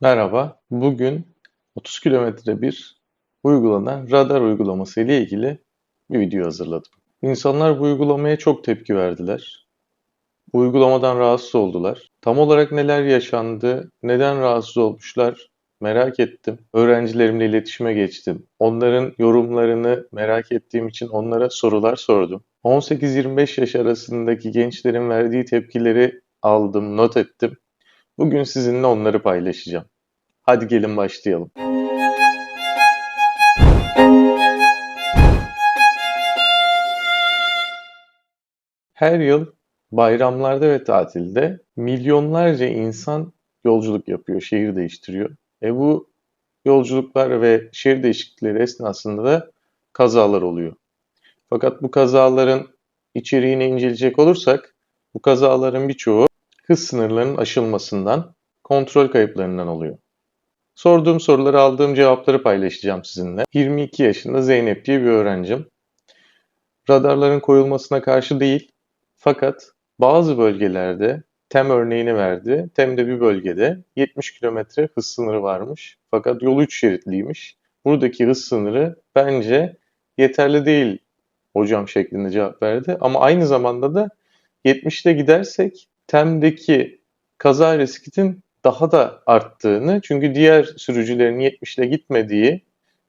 Merhaba, bugün 30 kilometre bir uygulanan radar uygulaması ile ilgili bir video hazırladım. İnsanlar bu uygulamaya çok tepki verdiler. Bu uygulamadan rahatsız oldular. Tam olarak neler yaşandı, neden rahatsız olmuşlar merak ettim. Öğrencilerimle iletişime geçtim. Onların yorumlarını merak ettiğim için onlara sorular sordum. 18-25 yaş arasındaki gençlerin verdiği tepkileri aldım, not ettim. Bugün sizinle onları paylaşacağım. Hadi gelin başlayalım. Her yıl bayramlarda ve tatilde milyonlarca insan yolculuk yapıyor, şehir değiştiriyor. E bu yolculuklar ve şehir değişiklikleri esnasında da kazalar oluyor. Fakat bu kazaların içeriğini inceleyecek olursak bu kazaların birçoğu hız sınırlarının aşılmasından, kontrol kayıplarından oluyor. Sorduğum soruları aldığım cevapları paylaşacağım sizinle. 22 yaşında Zeynep diye bir öğrencim. Radarların koyulmasına karşı değil fakat bazı bölgelerde TEM örneğini verdi. TEM'de bir bölgede 70 km hız sınırı varmış. Fakat yol 3 şeritliymiş. Buradaki hız sınırı bence yeterli değil hocam şeklinde cevap verdi. Ama aynı zamanda da 70'te gidersek TEM'deki kaza riskinin daha da arttığını çünkü diğer sürücülerin 70'le gitmediği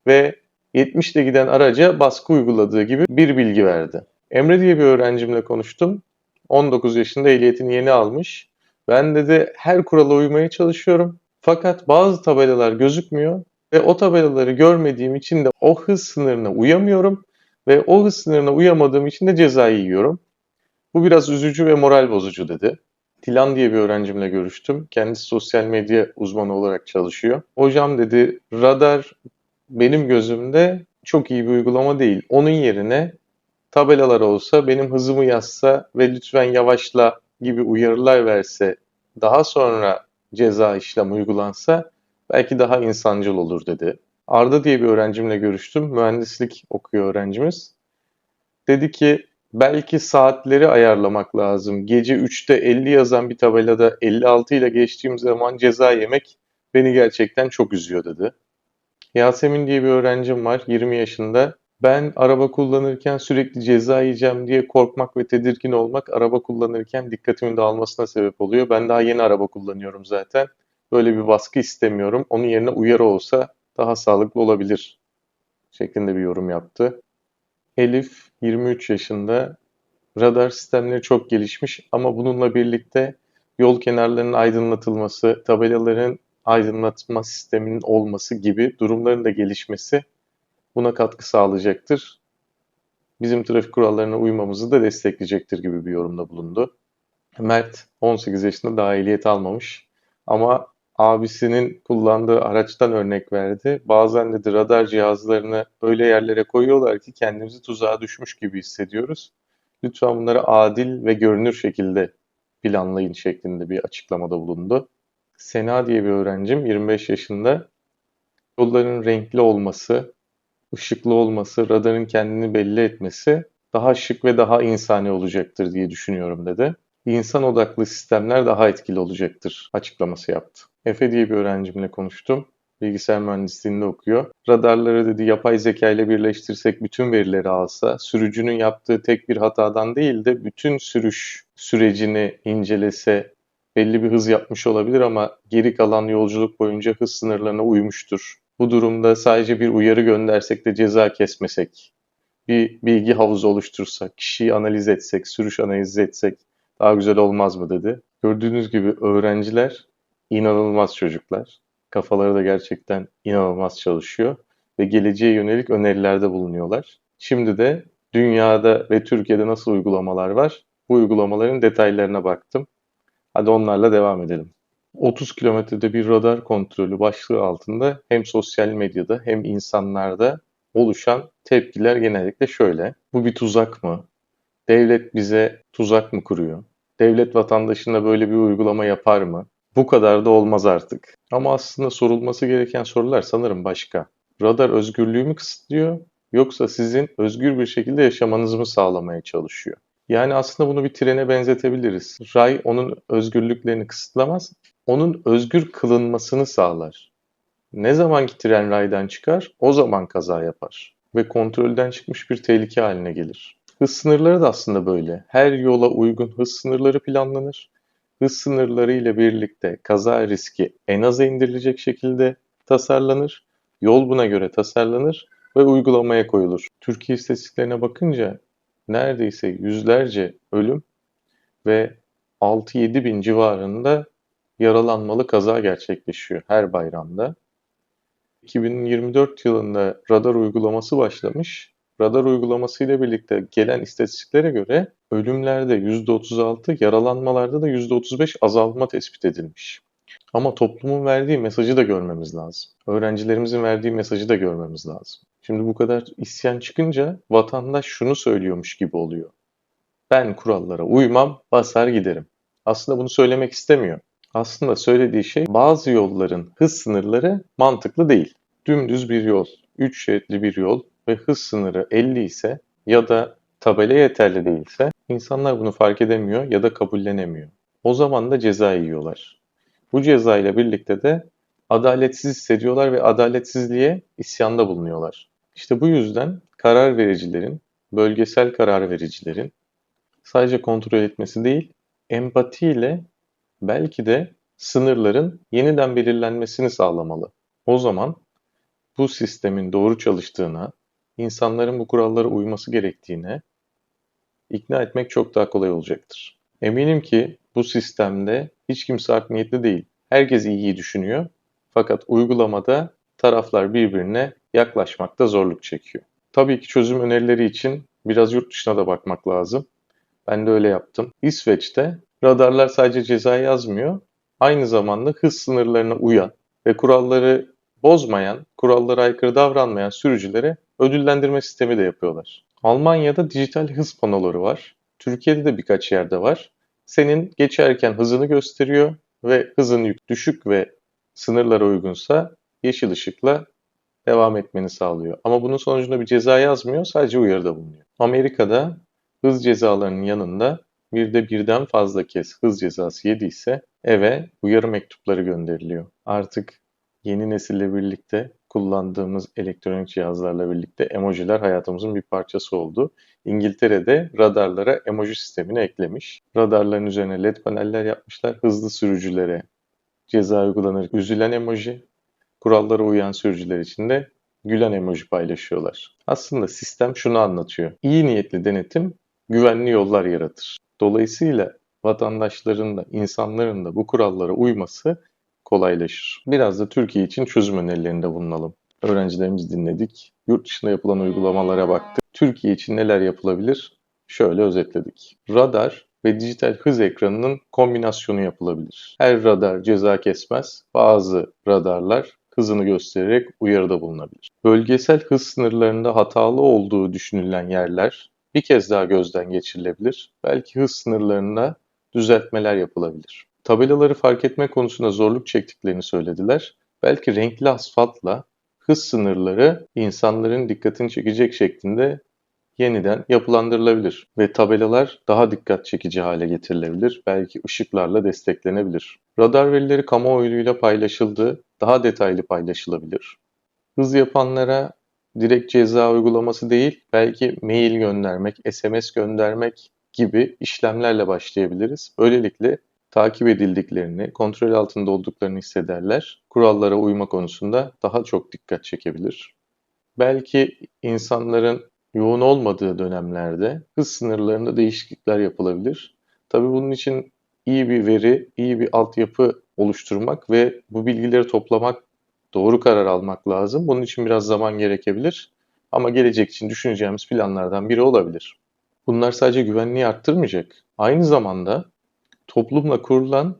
ve 70'le giden araca baskı uyguladığı gibi bir bilgi verdi. Emre diye bir öğrencimle konuştum. 19 yaşında ehliyetini yeni almış. Ben dedi her kurala uymaya çalışıyorum. Fakat bazı tabelalar gözükmüyor ve o tabelaları görmediğim için de o hız sınırına uyamıyorum ve o hız sınırına uyamadığım için de ceza yiyorum. Bu biraz üzücü ve moral bozucu dedi. Tilan diye bir öğrencimle görüştüm. Kendisi sosyal medya uzmanı olarak çalışıyor. Hocam dedi radar benim gözümde çok iyi bir uygulama değil. Onun yerine tabelalar olsa benim hızımı yazsa ve lütfen yavaşla gibi uyarılar verse daha sonra ceza işlem uygulansa belki daha insancıl olur dedi. Arda diye bir öğrencimle görüştüm. Mühendislik okuyor öğrencimiz. Dedi ki belki saatleri ayarlamak lazım. Gece 3'te 50 yazan bir tabelada 56 ile geçtiğim zaman ceza yemek beni gerçekten çok üzüyor dedi. Yasemin diye bir öğrencim var 20 yaşında. Ben araba kullanırken sürekli ceza yiyeceğim diye korkmak ve tedirgin olmak araba kullanırken dikkatimin dağılmasına sebep oluyor. Ben daha yeni araba kullanıyorum zaten. Böyle bir baskı istemiyorum. Onun yerine uyarı olsa daha sağlıklı olabilir şeklinde bir yorum yaptı. Elif 23 yaşında. Radar sistemleri çok gelişmiş ama bununla birlikte yol kenarlarının aydınlatılması, tabelaların aydınlatma sisteminin olması gibi durumların da gelişmesi buna katkı sağlayacaktır. Bizim trafik kurallarına uymamızı da destekleyecektir gibi bir yorumda bulundu. Mert 18 yaşında daha ehliyet almamış ama abisinin kullandığı araçtan örnek verdi. Bazen dedi radar cihazlarını öyle yerlere koyuyorlar ki kendimizi tuzağa düşmüş gibi hissediyoruz. Lütfen bunları adil ve görünür şekilde planlayın şeklinde bir açıklamada bulundu. Sena diye bir öğrencim 25 yaşında. Yolların renkli olması, ışıklı olması, radarın kendini belli etmesi daha şık ve daha insani olacaktır diye düşünüyorum dedi. İnsan odaklı sistemler daha etkili olacaktır açıklaması yaptı. Efe diye bir öğrencimle konuştum. Bilgisayar mühendisliğinde okuyor. Radarları dedi yapay zeka ile birleştirsek bütün verileri alsa, sürücünün yaptığı tek bir hatadan değil de bütün sürüş sürecini incelese belli bir hız yapmış olabilir ama geri kalan yolculuk boyunca hız sınırlarına uymuştur. Bu durumda sadece bir uyarı göndersek de ceza kesmesek, bir bilgi havuzu oluştursak, kişiyi analiz etsek, sürüş analiz etsek daha güzel olmaz mı dedi. Gördüğünüz gibi öğrenciler inanılmaz çocuklar. Kafaları da gerçekten inanılmaz çalışıyor ve geleceğe yönelik önerilerde bulunuyorlar. Şimdi de dünyada ve Türkiye'de nasıl uygulamalar var? Bu uygulamaların detaylarına baktım. Hadi onlarla devam edelim. 30 kilometrede bir radar kontrolü başlığı altında hem sosyal medyada hem insanlarda oluşan tepkiler genellikle şöyle. Bu bir tuzak mı? Devlet bize tuzak mı kuruyor? Devlet vatandaşına böyle bir uygulama yapar mı? Bu kadar da olmaz artık. Ama aslında sorulması gereken sorular sanırım başka. Radar özgürlüğü mü kısıtlıyor yoksa sizin özgür bir şekilde yaşamanızı mı sağlamaya çalışıyor? Yani aslında bunu bir trene benzetebiliriz. Ray onun özgürlüklerini kısıtlamaz onun özgür kılınmasını sağlar. Ne zaman ki tren raydan çıkar, o zaman kaza yapar ve kontrolden çıkmış bir tehlike haline gelir. Hız sınırları da aslında böyle. Her yola uygun hız sınırları planlanır. Hız sınırları ile birlikte kaza riski en aza indirilecek şekilde tasarlanır. Yol buna göre tasarlanır ve uygulamaya koyulur. Türkiye istatistiklerine bakınca neredeyse yüzlerce ölüm ve 6-7 bin civarında yaralanmalı kaza gerçekleşiyor her bayramda. 2024 yılında radar uygulaması başlamış. Radar uygulaması ile birlikte gelen istatistiklere göre ölümlerde %36, yaralanmalarda da %35 azalma tespit edilmiş. Ama toplumun verdiği mesajı da görmemiz lazım. Öğrencilerimizin verdiği mesajı da görmemiz lazım. Şimdi bu kadar isyan çıkınca vatandaş şunu söylüyormuş gibi oluyor. Ben kurallara uymam, basar giderim. Aslında bunu söylemek istemiyor. Aslında söylediği şey bazı yolların hız sınırları mantıklı değil. Dümdüz bir yol, 3 şeritli bir yol ve hız sınırı 50 ise ya da tabela yeterli değilse insanlar bunu fark edemiyor ya da kabullenemiyor. O zaman da ceza yiyorlar. Bu ceza ile birlikte de adaletsiz hissediyorlar ve adaletsizliğe isyanda bulunuyorlar. İşte bu yüzden karar vericilerin, bölgesel karar vericilerin sadece kontrol etmesi değil, empatiyle belki de sınırların yeniden belirlenmesini sağlamalı. O zaman bu sistemin doğru çalıştığına, insanların bu kurallara uyması gerektiğine ikna etmek çok daha kolay olacaktır. Eminim ki bu sistemde hiç kimse art niyetli değil. Herkes iyiyi düşünüyor. Fakat uygulamada taraflar birbirine yaklaşmakta zorluk çekiyor. Tabii ki çözüm önerileri için biraz yurt dışına da bakmak lazım. Ben de öyle yaptım. İsveç'te radarlar sadece ceza yazmıyor, aynı zamanda hız sınırlarına uyan ve kuralları bozmayan, kurallara aykırı davranmayan sürücülere ödüllendirme sistemi de yapıyorlar. Almanya'da dijital hız panoları var. Türkiye'de de birkaç yerde var. Senin geçerken hızını gösteriyor ve hızın düşük ve sınırlara uygunsa yeşil ışıkla devam etmeni sağlıyor. Ama bunun sonucunda bir ceza yazmıyor, sadece uyarıda bulunuyor. Amerika'da hız cezalarının yanında bir de birden fazla kez hız cezası yediyse eve uyarı mektupları gönderiliyor. Artık yeni nesille birlikte kullandığımız elektronik cihazlarla birlikte emojiler hayatımızın bir parçası oldu. İngiltere'de radarlara emoji sistemini eklemiş. Radarların üzerine led paneller yapmışlar. Hızlı sürücülere ceza uygulanır üzülen emoji, kurallara uyan sürücüler için de gülen emoji paylaşıyorlar. Aslında sistem şunu anlatıyor. İyi niyetli denetim güvenli yollar yaratır. Dolayısıyla vatandaşların da insanların da bu kurallara uyması kolaylaşır. Biraz da Türkiye için çözüm önerilerinde bulunalım. Öğrencilerimizi dinledik. Yurt dışında yapılan uygulamalara baktık. Türkiye için neler yapılabilir? Şöyle özetledik. Radar ve dijital hız ekranının kombinasyonu yapılabilir. Her radar ceza kesmez. Bazı radarlar hızını göstererek uyarıda bulunabilir. Bölgesel hız sınırlarında hatalı olduğu düşünülen yerler bir kez daha gözden geçirilebilir. Belki hız sınırlarında düzeltmeler yapılabilir. Tabelaları fark etme konusunda zorluk çektiklerini söylediler. Belki renkli asfaltla hız sınırları insanların dikkatini çekecek şeklinde yeniden yapılandırılabilir ve tabelalar daha dikkat çekici hale getirilebilir. Belki ışıklarla desteklenebilir. Radar verileri kamuoyuyla paylaşıldı, daha detaylı paylaşılabilir. Hız yapanlara direkt ceza uygulaması değil, belki mail göndermek, SMS göndermek gibi işlemlerle başlayabiliriz. Böylelikle takip edildiklerini, kontrol altında olduklarını hissederler. Kurallara uyma konusunda daha çok dikkat çekebilir. Belki insanların yoğun olmadığı dönemlerde hız sınırlarında değişiklikler yapılabilir. Tabii bunun için iyi bir veri, iyi bir altyapı oluşturmak ve bu bilgileri toplamak, doğru karar almak lazım. Bunun için biraz zaman gerekebilir. Ama gelecek için düşüneceğimiz planlardan biri olabilir. Bunlar sadece güvenliği arttırmayacak. Aynı zamanda toplumla kurulan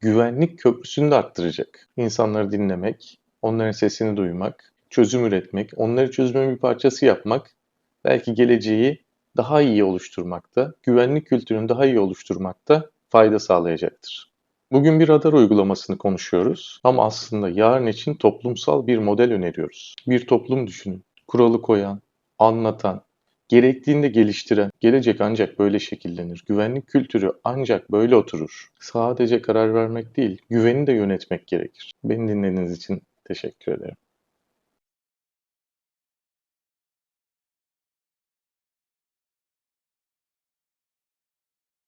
güvenlik köprüsünü de arttıracak. İnsanları dinlemek, onların sesini duymak, çözüm üretmek, onları çözümün bir parçası yapmak belki geleceği daha iyi oluşturmakta, güvenlik kültürünü daha iyi oluşturmakta fayda sağlayacaktır. Bugün bir radar uygulamasını konuşuyoruz ama aslında yarın için toplumsal bir model öneriyoruz. Bir toplum düşünün. Kuralı koyan, anlatan, gerektiğinde geliştiren, gelecek ancak böyle şekillenir. Güvenlik kültürü ancak böyle oturur. Sadece karar vermek değil, güveni de yönetmek gerekir. Beni dinlediğiniz için teşekkür ederim.